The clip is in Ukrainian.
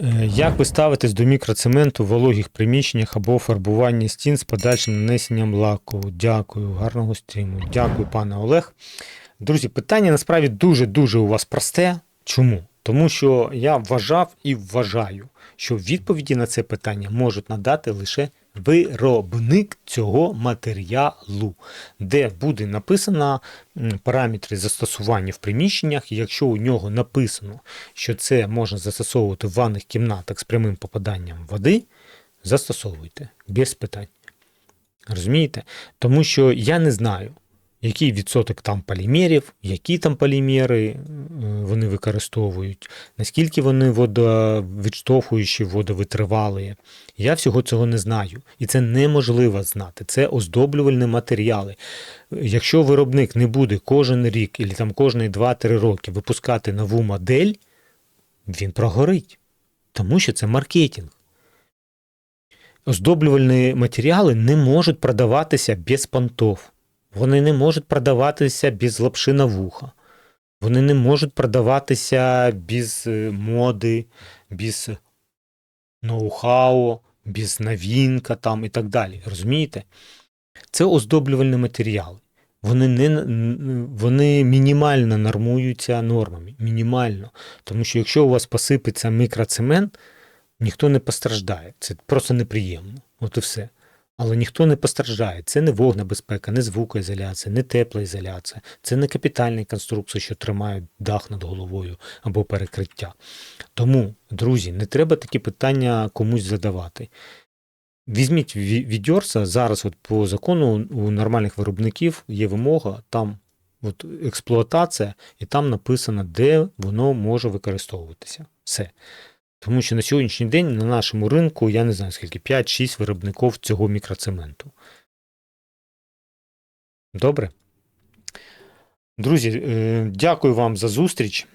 Е, Як ви ставитесь до мікроцементу в вологих приміщеннях або фарбування стін з подальшим нанесенням лаку? Дякую, гарного стріму. Дякую, пане Олег. Друзі, питання насправді дуже-дуже у вас просте. Чому? Тому що я вважав і вважаю, що відповіді на це питання можуть надати лише виробник цього матеріалу, де буде написано параметри застосування в приміщеннях. І Якщо у нього написано, що це можна застосовувати в ванних кімнатах з прямим попаданням води, застосовуйте без питань. Розумієте? Тому що я не знаю, який відсоток там полімерів, які там полімери е, вони використовують, наскільки вони водовідштовхуючі, водовитривалі. Я всього цього не знаю. І це неможливо знати. Це оздоблювальні матеріали. Якщо виробник не буде кожен рік, або там кожні 2-3 роки випускати нову модель, він прогорить. Тому що це маркетинг. Оздоблювальні матеріали не можуть продаватися без понтов. Вони не можуть продаватися без лапши на вуха. Вони не можуть продаватися без е, моди, без ноу-хау, без новинка там і так далі. Розумієте? Це оздоблювальні матеріали. Вони, не, вони мінімально нормуються нормами. Мінімально. Тому що якщо у вас посипеться мікроцемент, ніхто не постраждає. Це просто неприємно. От і все. Але ніхто не постраждає. Це не вогнебезпека, не звукоізоляція, не теплоізоляція, це не капітальні конструкції, що тримають дах над головою або перекриття. Тому, друзі, не треба такі питання комусь задавати. Візьміть ві- відьорса, зараз от по закону у нормальних виробників є вимога, там от експлуатація, і там написано, де воно може використовуватися. Все. Тому що на сьогоднішній день на нашому ринку, я не знаю скільки, 5-6 виробників цього мікроцементу. Добре? Друзі, е, дякую вам за зустріч.